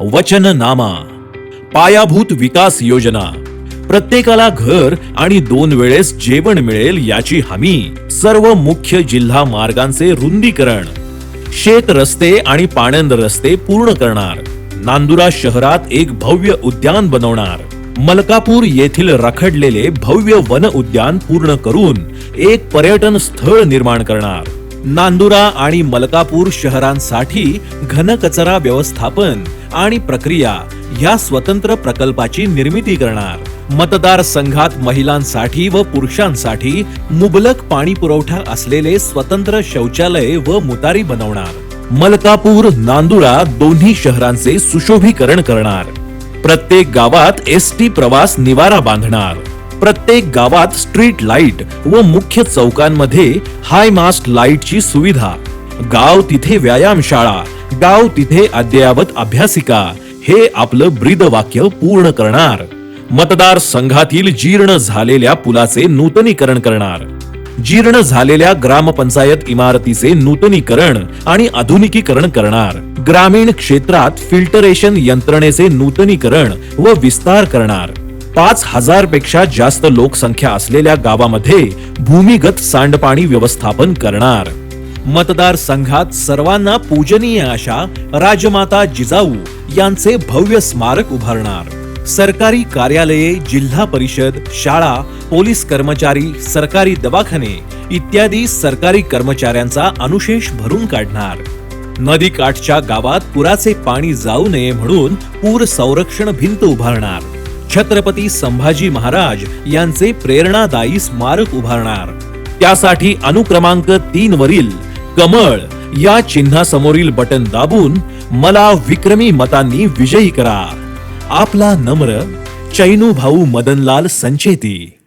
वचननामा. पायाभूत विकास योजना. प्रत्येकाला घर आणि दोन वेळेस जेवण मिळेल याची हमी. सर्व मुख्य जिल्हा मार्गांचे रुंदीकरण. शेत रस्ते आणि पाणंद रस्ते पूर्ण करणार. नांदुरा शहरात एक भव्य उद्यान बनवणार. मलकापूर येथील रखडलेले भव्य वन उद्यान पूर्ण करून एक पर्यटन स्थळ निर्माण करणार. नांदुरा आणि मलकापूर शहरांसाठी घनकचरा व्यवस्थापन. आणि प्रक्रिया ह्या स्वतंत्र प्रकल्पाची निर्मिती करणार. मतदार संघात महिलांसाठी व पुरुषांसाठी मुबलक पाणी पुरवठा असलेले स्वतंत्र शौचालय व मुतारी बनवणार. मलकापूर नांदुरा दोन्ही शहरांचे सुशोभीकरण करणार. प्रत्येक गावात एस टी प्रवास निवारा बांधणार. प्रत्येक गावात स्ट्रीट लाइट व मुख्य चौकांमध्ये हाय मास्ट लाईटची सुविधा. गाव तिथे व्यायामशाळा गाव तिथे अद्ययावत अभ्यासिका हे आपलं ब्रीद वाक्य पूर्ण करणार. मतदार संघातील जीर्ण झालेल्या पुलाचे नूतनीकरण करणार. जीर्ण झालेल्या ग्रामपंचायत इमारतीचे नूतनीकरण आणि आधुनिकीकरण करणार. ग्रामीण क्षेत्रात फिल्टरेशन यंत्रणेचे नूतनीकरण व विस्तार करणार. पाच हजारपेक्षा जास्त लोकसंख्या असलेल्या गावामध्ये भूमिगत सांडपाणी व्यवस्थापन करणार. मतदार संघात सर्वांना पूजनीय अशा राजमाता जिजाऊ यांचे भव्य स्मारक उभारणार. सरकारी कार्यालये जिल्हा परिषद शाळा पोलीस कर्मचारी सरकारी दवाखाने इत्यादी सरकारी कर्मचाऱ्यांचा अनुशेष भरून काढणार. नदीकाठच्या गावात पुराचे पाणी जाऊ नये म्हणून पूर संरक्षण भिंत उभारणार. छत्रपती संभाजी महाराज यांचे प्रेरणादायी स्मारक उभारणार. त्यासाठी अनुक्रमांक तीन वरील कमळ या चिन्हासमोरील बटन दाबून मला विक्रमी मतांनी विजयी करा. आपला नम्र चैनू भाऊ मदनलाल संचेती.